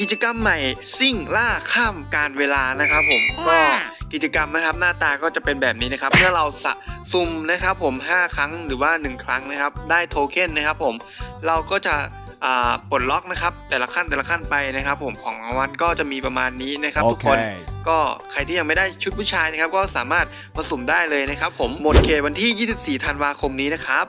กิจกรรมใหม่ซิ่งล่าข้ามการเวลานะครับผมก็กิจกรรมนะครับหน้าตาก็จะเป็นแบบนี้นะครับ เมื่อเราสะซุ่มนะครับผม 5 ครั้งหรือว่า 1 ครั้งนะครับ ได้โทเค็นนะครับผมเราก็จะอ่าปลดล็อกนะครับ แต่ละขั้นแต่ละขั้นไปนะครับ ผมของรางวัลก็จะมีประมาณนี้นะครับทุกคน Okay. ก็ใครที่ยังไม่ได้ชุดผู้ชายนะครับ ก็สามารถมาสุ่มได้เลยนะครับ ผมหมดเขตวันที่ 24 ธันวาคมนี้นะครับ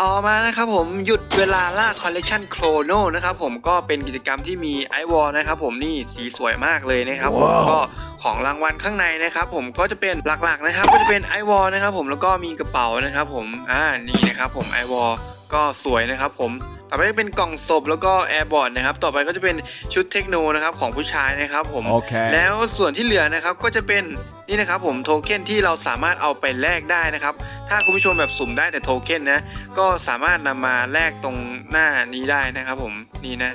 ต่อมานะครับผมหยุดเวลาล่าคอลเลกชันโครโนนะครับผมก็เป็นกิจกรรมที่มีไอวอลนะครับผมนี่สีสวยมากเลยนะครับผมว้าวก็ของรางวัลข้างในนะครับผมก็จะเป็นหลักๆนะครับก็จะเป็นไอวอลนะครับผมแล้วก็มีกระเป๋านะครับผมอ่านี่นะครับผมไอวอลก็สวยนะครับผม ต่อไปจะเป็นกล่องศพแล้วก็แอร์บอร์ดนะครับ ต่อไปก็จะเป็นชุดเทคโนนะครับของผู้ชายนะครับผม Okay. แล้วส่วนที่เหลือนะครับก็จะเป็นนี่นะครับผมโทเค็นที่เราสามารถเอาไปแลกได้นะครับ ถ้าคุณผู้ชมแบบสุ่มได้แต่โทเค็นนะ ก็สามารถนำมาแลกตรงหน้านี้ได้นะครับผมนี่นะ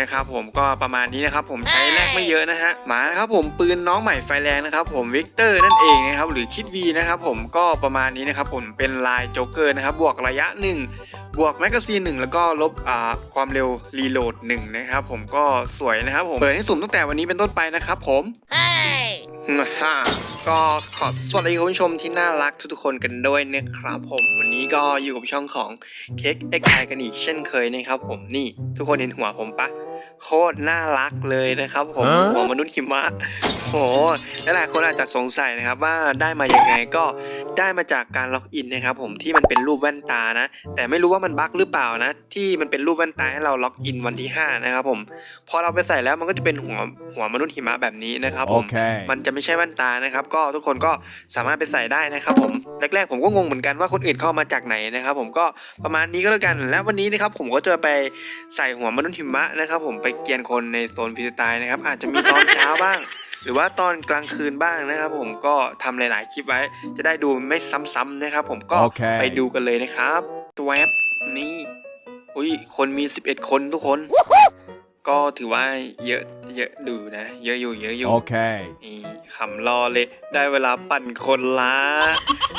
นะครับผมก็ประมาณนี้นะครับผมใช้แลกไม่เยอะนะฮะมานะครับผมปืนน้องใหม่ไฟแรงนะครับผมวิกเตอร์นั่นเองนะครับหรือคิดวีนะครับผมก็ประมาณนี้นะครับผมเป็นลายโจ๊กเกอร์นะครับบวกระยะหนึ่งบวกแมกกาซีนหนึ่งแล้วก็ลบอ่าความเร็วรีโหลดหนึ่งนะครับผมก็สวยนะครับผมเปิดให้สุ่มตั้งแต่วันนี้เป็นต้นไปนะครับผม ฮ่าก็ขอสวัสดีคุณผู้ชมที่น่ารักทุกๆคนกันด้วยนะครับผมวันนี้ก็อยู่กับช่องของเค้กเอ็กไกันอีกเช่นเคยนะครับผมนี่ทุกคนเห็นหัวผมปะ โคตรน่ารักเลยนะครับผมฮะหัวมนุษย์หิมะโหหลายๆคนอาจจะสงสัยนะครับว่าได้มายังไงก็ได้มาจากการล็อกอินนะครับผมที่มันเป็นรูปแว่นตานะ แต่ไม่รู้ว่ามันบั๊กหรือเปล่านะ ที่มันเป็นรูปแว่นตาให้เราล็อกอินวันที่ห้านะครับผมพอเราไปใส่แล้วมันก็จะเป็นหัวหัวมนุษย์หิมะแบบนี้นะครับผม Okay. มันจะไม่ใช่แว่นตานะครับ ก็ทุกคนก็สามารถไปใส่ได้นะครับผมแรกๆผมก็งงเหมือนกันว่าคนอื่นเข้ามาจากไหนนะครับ ผมก็ประมาณนี้ก็แล้วกัน และวันนี้นะครับผมก็จะไปใส่หัวมนุษย์หิมะนะครับผมไปเกียนคนในโซนฟรีสไตล์นะครับ อาจจะมีตอนเช้าบ้าง หรือว่าตอนกลางคืนบ้างนะครับ ผมก็ทำหลาย ๆ คลิปไว้ จะได้ดูไม่ซ้ำๆนะครับ ผมก็โอเคไปดูกันเลยนะครับแวบนี่อุ้ยคนมี 11 คนทุกคน ก็ถือว่าเยอะเยอะดูนะ เยอะอยู่เยอะอยู่ Okay. นี่ขำรอเลย ได้เวลาปั่นคนละ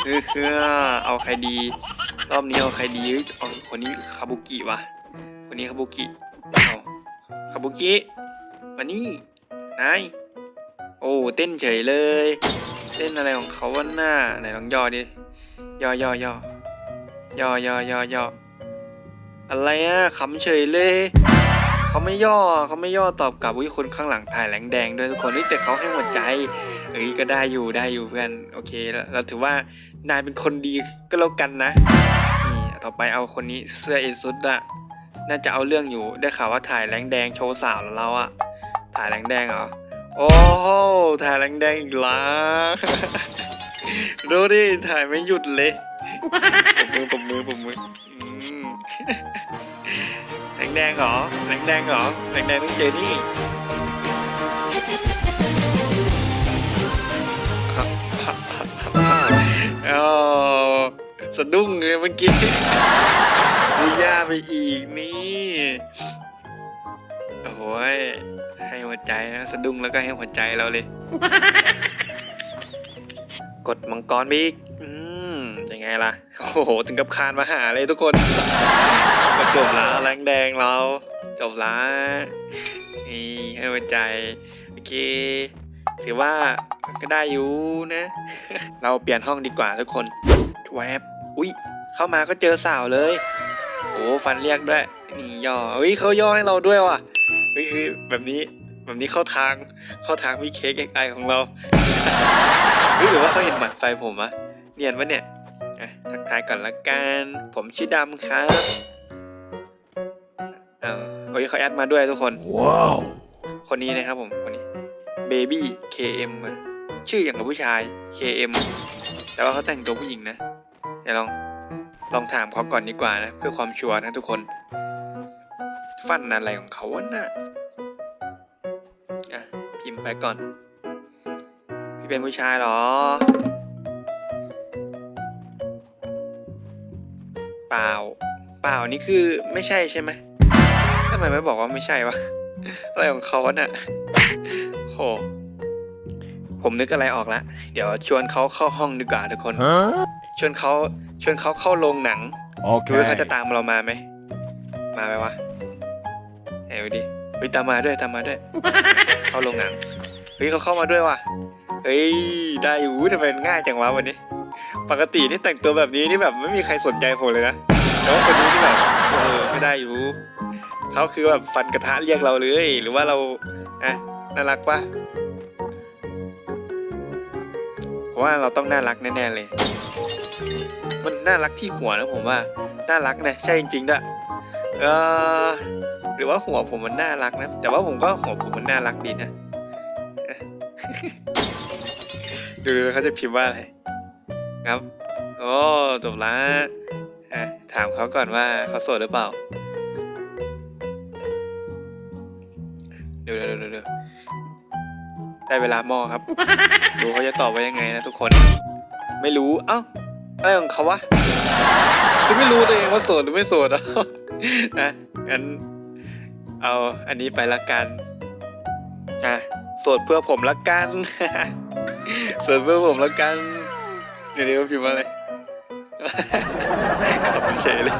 เออเออเอาใครดี รอบนี้เอาใครดีเอ้ยเอาคนนี้คาบุกิวะคนนี้คาบุกิเอา คาบุกิมานี่นายโอ้เต้นเฉยเลย เต้นอะไรของเขาวะหน้าไหนลองย่อดิย่อย่อย่อย่อย่อย่อย่ออะไรอะขำเฉยเลยเขาไม่ย่อเขาไม่ย่อตอบกลับอุ้ยคนข้างหลังถ่ายแหลงแดงด้วยทุกคนนี่แต่เขาให้หัวใจเอ้ยก็ได้อยู่ได้อยู่เพื่อนโอเคเราถือว่านายเป็นคนดีก็แล้วกันนะนี่ต่อไปเอาคนนี้เสื้อเอซุดอะ น่าจะเอาเรื่องอยู่ได้ข่าวว่าถ่ายแหลงแดงโชว์สาวแล้วเราอะถ่ายแหลงแดงเหรอโอ้โหถ่ายแหลงแดงอีกแล้วดูดิถ่ายไม่หยุดเลยปมมือปมมือปมมือแดงแดงเหรอแดงแดงเหรอแดงแดงต้องเจอนี่อ๋อสะดุ้งเลยเมื่อกี้ ดูย่าไปอีกนี่โอ้ยให้หัวใจนะสะดุ้งแล้วก็ให้หัวใจเราเลย กดมังกรไปอีกอืมยังไงล่ะ โอ้โห ถึงกับคานมาหาเลยทุกคนก็จบละแรงแดงเรา จบละนี่ให้หัวใจ โอเค ถือว่าก็ได้อยู่นะ เราเปลี่ยนห้องดีกว่าทุกคนแวบอุ้ยเข้ามาก็เจอสาวเลย โอ้ฟันเรียกด้วยนี่ย่ออุ้ยเขาย่อให้เราด้วยว่ะเฮ้ยเฮ้ยแบบนี้แบบนี้เข้าทางเข้าทางพี่เค้กไอของเราเฮ้ยหรือว่าเขาเห็นหมัดไฟผมอะเนียนปะเนี่ยอะทักทายก่อนละกัน ผมชื่อดำครับเออโอ้ยเขาแอดมาด้วยทุกคน Wow. คนนี้นะครับผมคนนี้ Baby KM อะชื่ออย่างกับผู้ชาย KM แต่ว่าเขาแต่งตัวผู้หญิงนะเดี๋ยวลอง ลองถามเขาก่อนดีกว่านะ เพื่อความชัวร์นะทุกคน ฟันอะไรของเขาวะน่ะอะพิมพ์ไปก่อน พี่เป็นผู้ชายเหรอ เปล่า เปล่านี่คือไม่ใช่ใช่ไหมทำไมไม่บอกว่าไม่ใช่วะ อะไรของเขาวะน่ะโหผมนึกอะไรออกละ เดี๋ยวชวนเขาเข้าห้องดีกว่าทุกคน Huh? ชวนเขาชวนเขาเข้าโรงหนังดูว่าเขา Okay. จะตามเรามาไหม มาไหมวะไหนดูดิไปฮ้ยตามมาด้วยตามมาด้วย เข้าโรงหนังเฮ้ยเขาเข้ามาด้วยว่ะเฮ้ยได้อยู่ทำไมมันง่ายจังวะวันนี้ ปกติที่แต่งตัวแบบนี้นี่แบบไม่มีใครสนใจผมเลยนะแต่ว่าคนนี้นี่แบบเออไม่ได้อยู่เขาคือแบบฟันกระทะเรียกเราเลย หรือว่าเราอะน่ารักปะผมว่าเราต้องน่ารักแน่ๆเลย มันน่ารักที่หัวนะผมว่า น่ารักนะใช่จริงๆด้วยเออหรือว่าหัวผมมันน่ารักนะ แต่ว่าผมก็หัวผมมันน่ารักดีนะ ดูเขาจะพิมพ์ว่าอะไร ครับ โอ้จบละถามเขาก่อนว่าเขาโสดหรือเปล่าเดี๋ยวเดี๋ยวเดี๋ยวเดี๋ยวได้เวลาหม้อครับ ดูเขาจะตอบว่ายังไงนะทุกคน ไม่รู้ เอ้า อะไรของเขาวะคือไม่รู้ตัวเองว่าโสดหรือไม่โสดอะนะงั้นเอาอันนี้ไปละกันอะโสดเพื่อผมละกันโสดเพื่อผมละกันเดี๋ยวนี้เขาพิมพ์ว่าอะไรขำเฉยเลย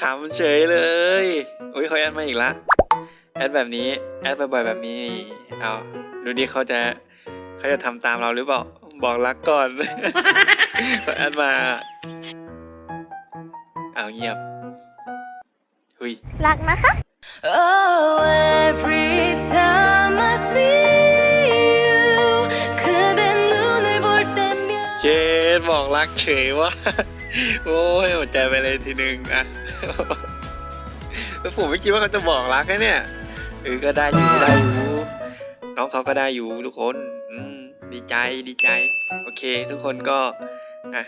ขำเฉยเลยโอ้ยเขาแอดมาอีกละแอดแบบนี้แอดบ่อยๆแบบนี้เอาดูดิเขาจะเขาจะทำตามเราหรือเปล่า บอกรักก่อน เขาแอดมา เอาเงียบหุย รักนะคะ Oh, every time I see you, 그대 눈을 볼 때면 เจนบอกรักเฉยว่า โอ้ยหัวใจไปเลยทีนึงอะ แล้วผมไม่คิดว่าเขาจะบอกรักนะเนี่ยเออก็ได้อยู่ได้อยู่น้องเขาก็ได้อยู่ทุกคน อืม ดีใจดีใจ โอเค ทุกคนก็อะ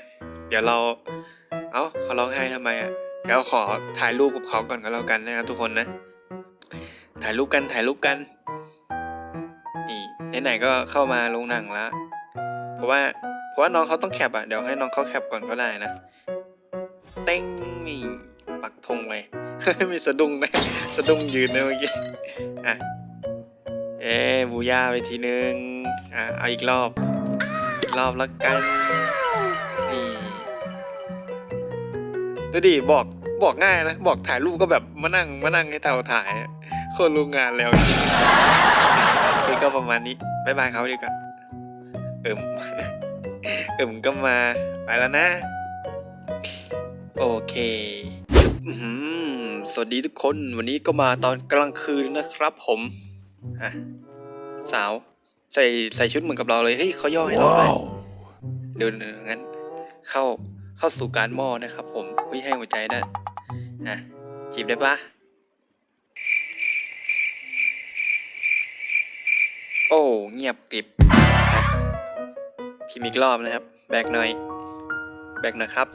เดี๋ยวเราเอ้าเขาร้องไห้ทำไมอะเดี๋ยวขอถ่ายรูปกับเขาก่อนก็แล้วกันนะครับทุกคนนะ ถ่ายรูปกันถ่ายรูปกันนี่ไหนๆก็เข้ามาโรงหนังแล้วเพราะว่าเพราะว่าน้องเขาต้องแคปอะเดี๋ยวให้น้องเขาแคปก่อนก็ได้นะเต้งนี่ปักธงไปมีสะดุ้งไหมสะดุ้งยืนนะเมื่อกี้อะ เอ๊บูย่าไปทีนึง อะ เอาอีกรอบ อีกรอบแล้วกัน นี่ดูดิ บอกบอกง่ายนะ บอกถ่ายรูปก็แบบมานั่งมานั่งให้เตาถ่าย คนรู้งานแล้วจริงๆโอเคก็ประมาณนี้บ๊ายบายเขาดีกว่า เอิมเอิมก็มา ไปแล้วนะ โอเคอสวัสดีทุกคน วันนี้ก็มาตอนกลางคืนนะครับผม อะสาว ใส่ใส่ชุดเหมือนกับเราเลยเฮ้ยเขาย่อให้เราด้วยเดี๋ยวเดี๋ยวงั้น เข้าเข้าสู่การหม้อนะครับ ผมเฮ้ยให้หัวใจได้วยอะจีบได้ปะโอ้เงียบกริบอะพิมพ์อีกรอบนะครับ แบกหน่อย แบกหน่อยครับ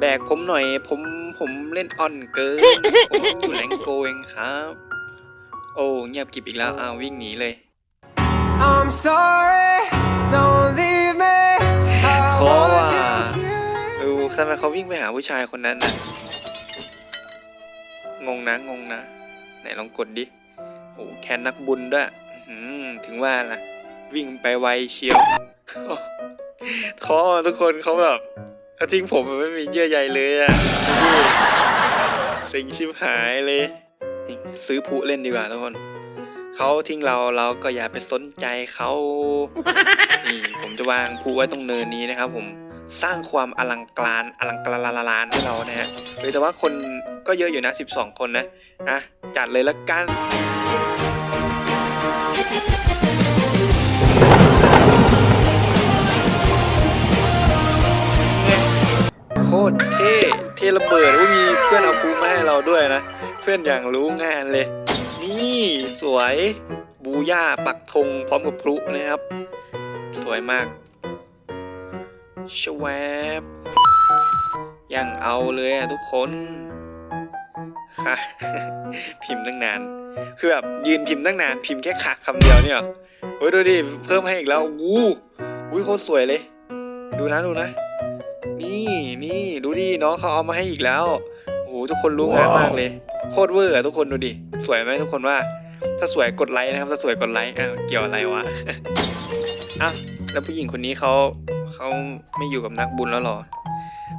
แบกผมหน่อย ผมผมเล่นอ่อนเกิน ผมอยู่แรงโกเองครับ โอ้เงียบกริบอีกแล้วอ้าววิ่งหนีเลย I'm sorry, don't leave me. I Khó want à. you here. เออทำไมเขาวิ่งไปหาผู้ชายคนนั้นน่ะงงนะงงนะ ไหนลองกดดิโอ้แคนนักบุญด้วยอื้อหือถึงว่าล่ะ วิ่งไปไวเชียวเขาทุกคนเขาแบบเขาทิ้งผมแบบไม่มีเยื่อใยเลยอะดูดิสิงชิบหายเลยนี่ ซื้อผู้เล่นดีกว่าทุกคนเขาทิ้งเราเราก็อย่าไปสนใจเขานี่ผมจะวางผู้ไว้ตรงเนินนี้นะครับ ผมสร้างความอลังการอลังการลานให้เรานะฮะเฮ้ยแต่ว่าคนก็เยอะอยู่นะ 12 คนนะอะจัดเลยละกันโคตรเท่เท่ระเบิดว่ามีเพื่อนเอาภูมาให้เราด้วยนะ เพื่อนอย่างรู้งานเลย นี่สวยบูย่าปักธงพร้อมกับพลุนะครับ สวยมากชวบยังเอาเลยอะทุกคนค่ะพิมพ์ตั้งนาน คือแบบยืนพิมพ์ตั้งนาน พิมพ์แค่ขาคำเดียวเนี่ยเหรอโอ้ยดูดิ เพิ่มให้อีกแล้ววู้อุ้ยโคตรสวยเลย ดูนะดูนะ นี่นี่ดูดิน้องเขาเอามาให้อีกแล้วโอ้โหทุกคนรู้งานมากเลย โคตรเวอร์อะทุกคนดูดิ สวยไหมทุกคนว่า ถ้าสวยกดไลค์นะครับ ถ้าสวยกดไลค์อ้าวเกี่ยวอะไรวะอ้าวแล้วผู้หญิงคนนี้เขาเขาไม่อยู่กับนักบุญแล้วหรอ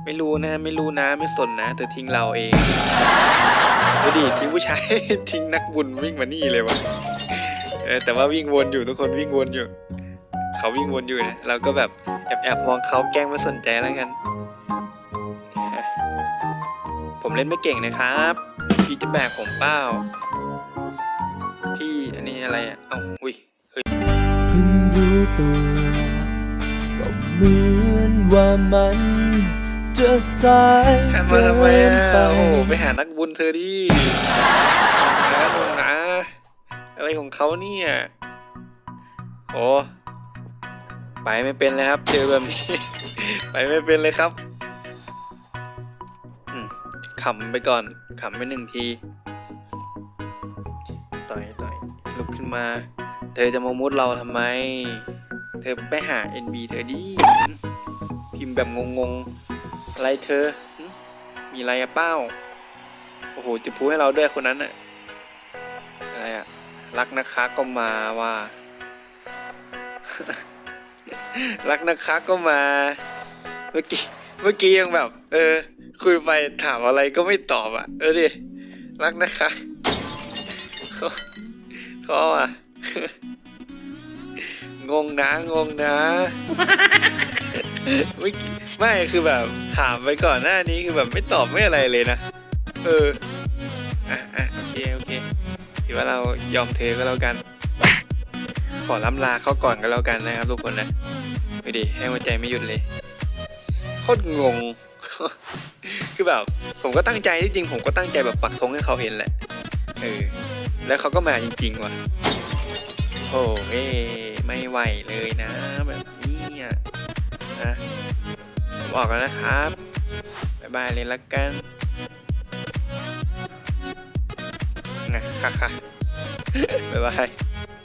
ไม่รู้นะ ไม่รู้นะไม่สนนะเธอทิ้งเราเองดูดิทิ้งผู้ชาย ทิ้งนักบุญวิ่งมานี่เลยวะเออแต่ว่าวิ่งวนอยู่ทุกคนวิ่งวนอยู่ เขาวิ่งวนอยู่นะเราก็แบบแอบแอบมองเขาแกล้งไม่สนใจแล้วกัน ผมเล่นไม่เก่งนะครับ พี่จะแบกผมเปล่า พี่อันนี้อะไรอะ เอ้าอุ้ยเพิ่งรู้ตัวก็เหมือนว่ามันจะสายแค่มาทำไมเกินอะไปโอ้โหไปหานักบุญเธอดินะลุงนะ อะไรของเขาเนี่ย โอ้ไปไม่เป็นเลยครับ เจอแบบนี้ ไปไม่เป็นเลยครับอืมขำไปก่อน ขำไปหนึ่งที ต่อยต่อยลุกขึ้นมา เธอจะมามุดเราทำไม เธอไปหา NB เธอดิ พิมพ์แบบงงๆ อะไรเธอ มีอะไรอะเป้า โอ้โหจะพูดให้เราด้วยคนนั้นอะอะไรอะรักนะคะก็มาว่า รักนะคะก็มา เมื่อกี้ เมื่อกี้ยังแบบ เออ คุยไปถามอะไรก็ไม่ตอบอะเออดิ รักนะคะท้ออะ งงนะ งงนะ ไม่ไม่คือแบบ ถามไปก่อนหน้านี้คือแบบไม่ตอบไม่อะไรเลยนะ เออ อะอะโอเคโอเคถือว่าเรายอมเธอก็แล้วกัน ขอล้ำลาเขาก่อนก็แล้วกันนะครับทุกคนนะไปดิให้หัวใจไม่หยุดเลย ตรงง คือแบบผมก็ตั้งใจที่จริง ผมก็ตั้งใจแบบปักธงให้เขาเห็นแหละ เออ แล้วเขาก็มาจริงๆว่ะ โอ้เอ้ไม่ไหวเลยนะ แบบนี้อะนะผมออกแล้วนะครับบ๊ายบายเลยละกันนะค่ะค่ะบ๊ายบาย